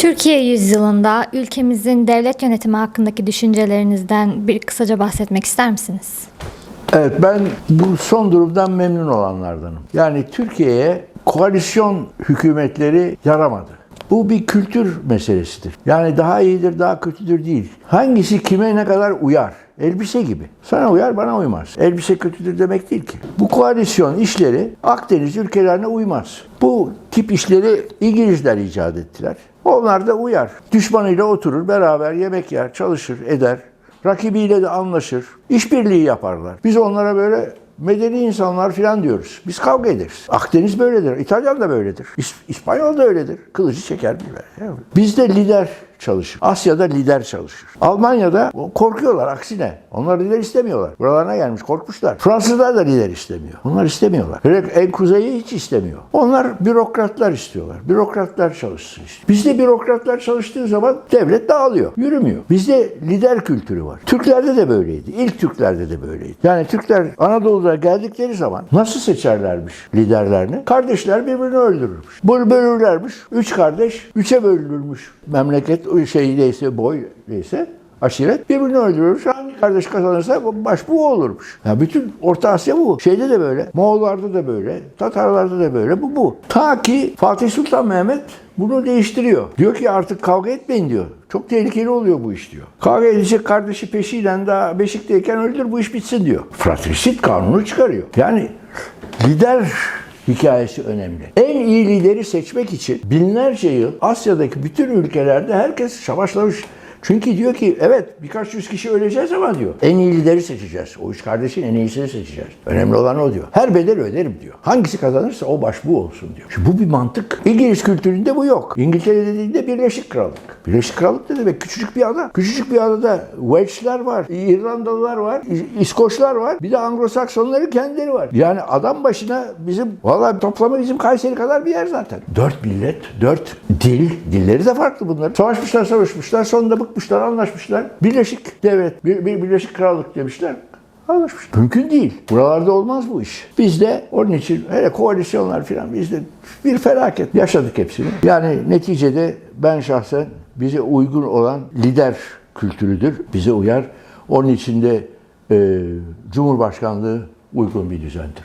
Türkiye yüzyılında ülkemizin devlet yönetimi hakkındaki düşüncelerinizden bir kısaca bahsetmek ister misiniz? Evet ben bu son durumdan memnun olanlardanım. Yani Türkiye'ye koalisyon hükümetleri yaramadı. Bu bir kültür meselesidir. Yani daha iyidir, daha kötüdür değil. Hangisi kime ne kadar uyar? Elbise gibi. Sana uyar, bana uymaz. Elbise kötüdür demek değil ki. Bu koalisyon işleri Akdeniz ülkelerine uymaz. Bu tip işleri İngilizler icat ettiler. Onlar da uyar. Düşmanıyla oturur, beraber yemek yer, çalışır, eder. Rakibiyle de anlaşır. işbirliği yaparlar. Biz onlara böyle medeni insanlar filan diyoruz. Biz kavga ederiz. Akdeniz böyledir. İtalyan da böyledir. İs- İspanyol da öyledir. Kılıcı çeker biber. Bizde lider çalışır. Asya'da lider çalışır. Almanya'da korkuyorlar aksine. Onlar lider istemiyorlar. Buralarına gelmiş korkmuşlar. Fransızlar da lider istemiyor. Onlar istemiyorlar. En kuzeyi hiç istemiyor. Onlar bürokratlar istiyorlar. Bürokratlar çalışsın işte. Bizde bürokratlar çalıştığı zaman devlet dağılıyor. Yürümüyor. Bizde lider kültürü var. Türklerde de böyleydi. İlk Türklerde de böyleydi. Yani Türkler Anadolu'da geldikleri zaman nasıl seçerlermiş liderlerini? Kardeşler birbirini öldürürmüş. Bölürlermiş. Üç kardeş, üçe bölünürmüş. Memleket şey neyse, boy neyse aşiret birbirini öldürürmüş. Hangi kardeş kazanırsa baş bu olurmuş. Ya bütün Orta Asya bu. Şeyde de böyle. Moğollarda da böyle. Tatarlarda da böyle. Bu bu. Ta ki Fatih Sultan Mehmet bunu değiştiriyor. Diyor ki artık kavga etmeyin diyor. Çok tehlikeli oluyor bu iş diyor. Kavga edecek kardeşi peşiyle daha beşikteyken öldür bu iş bitsin diyor. Fratrisit kanunu çıkarıyor. Yani lider hikayesi önemli. En iyi lideri seçmek için binlerce yıl Asya'daki bütün ülkelerde herkes savaşlamış. Çünkü diyor ki evet birkaç yüz kişi öleceğiz ama diyor. En iyi lideri seçeceğiz. O üç kardeşin en iyisini seçeceğiz. Önemli olan o diyor. Her bedel öderim diyor. Hangisi kazanırsa o baş bu olsun diyor. Şimdi bu bir mantık. İngiliz kültüründe bu yok. İngiltere dediğinde Birleşik Krallık. Birleşik Krallık ne demek? Küçücük bir ada. Küçücük bir adada Welsh'ler var, İrlandalılar var, İskoçlar var. Bir de Anglo-Saksonların kendileri var. Yani adam başına bizim vallahi toplamı bizim Kayseri kadar bir yer zaten. Dört millet, dört dil. Dilleri de farklı bunlar. Savaşmışlar, savaşmışlar. Sonunda bıkmışlar, anlaşmışlar. Birleşik devlet, bir, bir Birleşik Krallık demişler. Anlaşmış. Mümkün değil. Buralarda olmaz bu iş. Bizde onun için hele koalisyonlar falan bizde bir felaket. Yaşadık hepsini. Yani neticede ben şahsen bize uygun olan lider kültürüdür. Bize uyar. Onun için de e, Cumhurbaşkanlığı uygun bir düzendir.